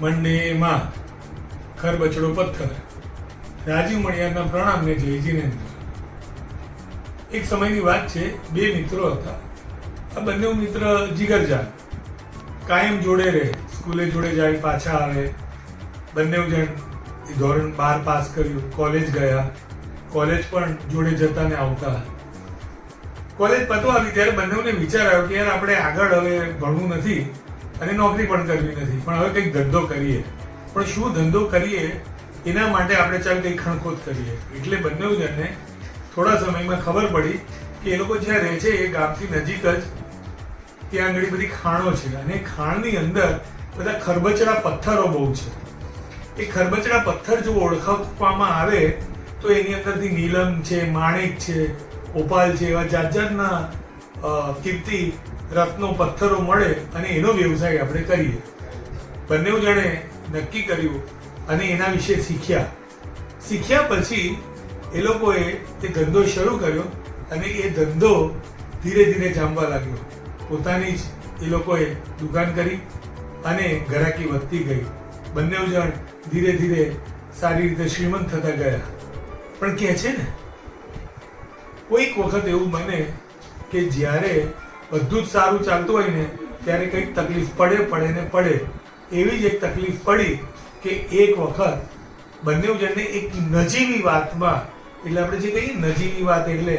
મંડે માં ખરબચડો પથ્થર, રાજીવ મણિયારના પ્રણામને જય જીનેન્દ્ર એક સમયની વાત છે, બે મિત્રો હતા. આ બંને મિત્ર જીગરજા કાયમ જોડે રહે, સ્કૂલે જોડે જાય, પાછા આવે. બંને જણ ધોરણ બાર પાસ કર્યું, કોલેજ ગયા. કોલેજ પણ જોડે જતા ને આવતા. કોલેજ પતવા આવી ત્યારે બંનેને વિચાર આવ્યો કે યાર, આપણે આગળ હવે ભણવું નથી. અને નોકરી પણ કરવી નથી. પણ હવે કંઈક ધંધો કરીએ. પણ શું ધંધો કરીએ, એના માટે આપણે ચાલ કંઈક ખણખોદ કરીએ. એટલે બંને જણને થોડા સમયમાં ખબર પડી કે એ લોકો જ્યાં રહે છે, એ ગામથી નજીક જ ત્યાં આગળ બધી ખાણો છે. અને ખાણની અંદર બધા ખરબચડા પથ્થરો બહુ છે. એ ખરબચડા પથ્થર જો ઓળખવામાં આવે, તો એની અંદરથી નીલમ છે, માણેક છે ઓપાલ છે, એવા જાત જાતના કીર્તિ રત્નો પથ્થરો મળે અને એનો વ્યવસાય આપણે કરીએ. બંને જણે નક્કી કર્યું અને એના વિશે શીખ્યા. શીખ્યા પછી એ લોકોએ તે ધંધો શરૂ કર્યો અને એ ધંધો ધીરે ધીરે જામવા લાગ્યો. પોતાની જ એ લોકોએ દુકાન કરી અને ઘરાકી વધતી ગઈ. બંને જણ ધીરે ધીરે સારી રીતે શ્રીમંત થતા ગયા. પણ કહે છે ને, કોઈક વખત એવું બને કે જ્યારે બધું જ સારું ચાલતું હોય ને, ત્યારે કંઈક તકલીફ પડે પડે ને પડે. એવી જ એક તકલીફ પડી કે એક વખત બંને જણને એક નજીવી વાતમાં, એટલે આપણે જે કહીએ નજીવી વાત એટલે,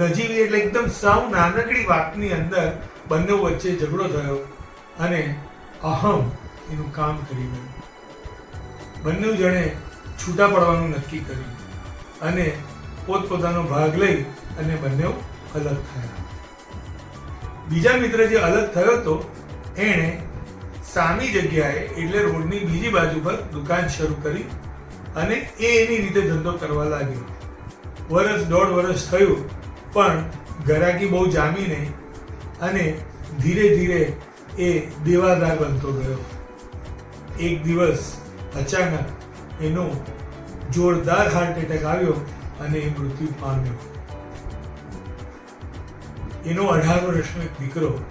નજીવી એટલે એકદમ સાવ નાનકડી વાતની અંદર બંને વચ્ચે ઝઘડો થયો અને અહમ એનું કામ કરી ગયું. બંને જણે છૂટા પડવાનું નક્કી કર્યું અને પોતપોતાનો ભાગ લઈ અને બંને અલગ થયા. બીજા મિત્ર જે અલગ થયો હતો, એણે સામી જગ્યાએ એટલે રોડની બીજી બાજુ પર દુકાન શરૂ કરી અને એ એની રીતે ધંધો કરવા લાગ્યો. વર્ષ દોઢ વર્ષ થયું, પણ ગરાકી બહુ જામી નહીં અને ધીરે ધીરે એ દેવાદાર બનતો ગયો. એક દિવસ અચાનક એનો જોરદાર હાર્ટ એટેક આવ્યો અને એ મૃત્યુ પામ્યો. એનો અઢાર વર્ષનો એક દીકરો.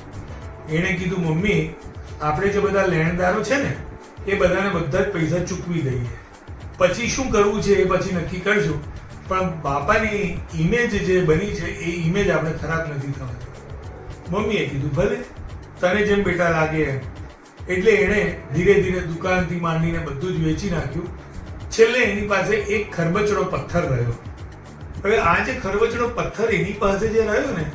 એણે કીધું, મમ્મી, આપણે જે બધા લેણદારો છે ને, એ બધાને બધા જ પૈસા ચૂકવી દઈએ. પછી શું કરવું છે એ પછી નક્કી કરજો. પણ બાપાની ઇમેજ જે બની છે, એ ઇમેજ આપણે ખરાબ નથી થવાની. મમ્મીએ કીધું, ભલે, તને જેમ બેટા લાગે એમ. એટલે એણે ધીરે ધીરે દુકાનથી માંડીને બધું જ વેચી નાખ્યું. છેલ્લે એની પાસે એક ખરબચડો પથ્થર રહ્યો. હવે આ જે ખરબચડો પથ્થર એની પાસે જે રહ્યો ને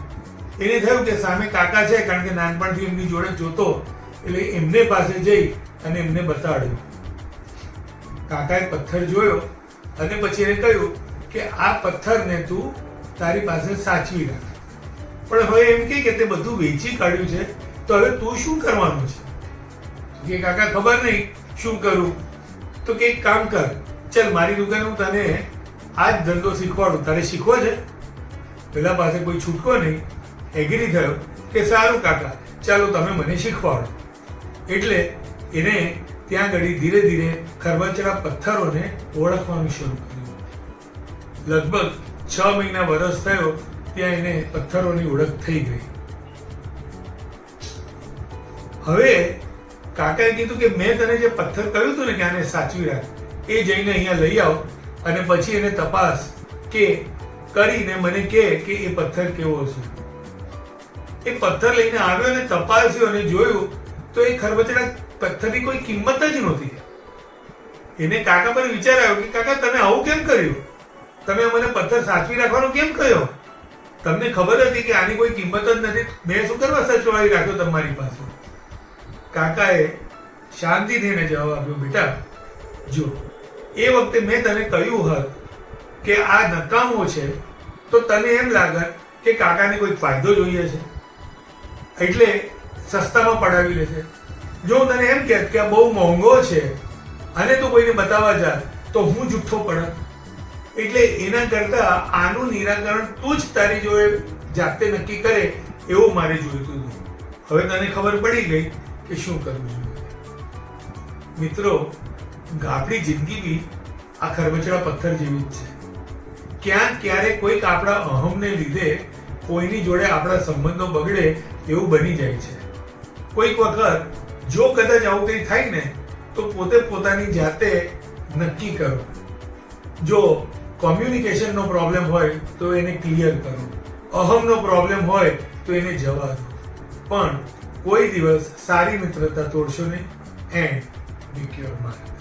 એને થયું કે સામે કાકા છે, કારણ કે નાનપણથી એમની જોડે જોતો, એટલે એમને પાસે જઈ અને એમને બતાડ્યું. કાકાએ પથ્થર જોયો અને પછી એને કહ્યું કે આ પથ્થરને તું તારી પાસે સાચવી રાખ. પણ હવે એમ કે તે બધું વેચી કાઢ્યું છે, તો હવે તું શું કરવાનું છે? કે કાકા, ખબર નહીં, શું કરું? તો કે એક કામ કર, ચલ મારી દુકાન હું તને આ જ ધંધો શીખવાડું. તારે શીખવો છે? પેલા પાસે કોઈ છૂટકો નહીં. એગ્રી થયો કે સારું કાકા, ચાલો તમે મને શીખવાડો. એટલે એને ત્યાં આગળ ધીરે ધીરે ખરબચડા પથ્થરોને ઓળખવાનું શરૂ કર્યું. લગભગ છ મહિના વરસ થયો, ત્યાં એને પથ્થરોની ઓળખ થઈ ગઈ. હવે કાકાએ કીધું કે મેં તને જે પથ્થર કહ્યું હતું ને કે આને સાચવી રાખ, એ જઈને અહીંયા લઈ આવ અને પછી એને તપાસ કે કરીને મને કે એ પથ્થર કેવો છે એ પથ્થર લઈને આવ્યો અને તપાસ્યો અને જોયું તો એ ખરબચડા પથ્થરની કોઈ કિંમત જ નહોતી. એને કાકા પર વિચાર આવ્યો કે કાકા, તમે આવું કેમ કર્યું? તમે મને પથ્થર સાચવી રાખવાનો કેમ કહ્યો તમને ખબર હતી કે આની કોઈ કિંમત જ નથી. મેં શું કરવા સચવાઈ રાખ્યો તમારી પાસે? કાકાએ શાંતિથી એને જવાબ આપ્યો, બેટા, જો, એ વખતે મેં તને કહ્યું હોત કે આ નકામો છે, તો તને એમ લાગત કે કાકાને કોઈ ફાયદો જોઈએ છે. એટલે સસ્તામાં પડાવી લેશે જો હું તને એમ કે આ બહુ મોંઘો છે, અને તું કોઈને બતાવવા જા, તો હું જુઠ્ઠો પડત એટલે એના કરતા આનું નિરાકરણ તું જ તારી જોડે જાતે નક્કી કરે એવું મારે જોઈતું હતું. હવે તને ખબર પડી ગઈ કે શું કરવું જોઈએ. મિત્રો આપણી જિંદગી બી આ ખરબચડા પથ્થર જેવી જ છે. ક્યાંક ક્યારેક કોઈક આપણા અહમને લીધે કોઈની જોડે આપણા સંબંધો બગડે એવું બની જાય છે. કોઈક વખત જો કદાચ આવું કંઈ થાય ને, તો પોતે પોતાની જાતે નક્કી કરો. જો કોમ્યુનિકેશનનો પ્રોબ્લેમ હોય, તો એને ક્લિયર કરો. અહમનો પ્રોબ્લેમ હોય, તો એને જવા દો. પણ કોઈ દિવસ સારી મિત્રતા તોડશો નહીં. And B your mind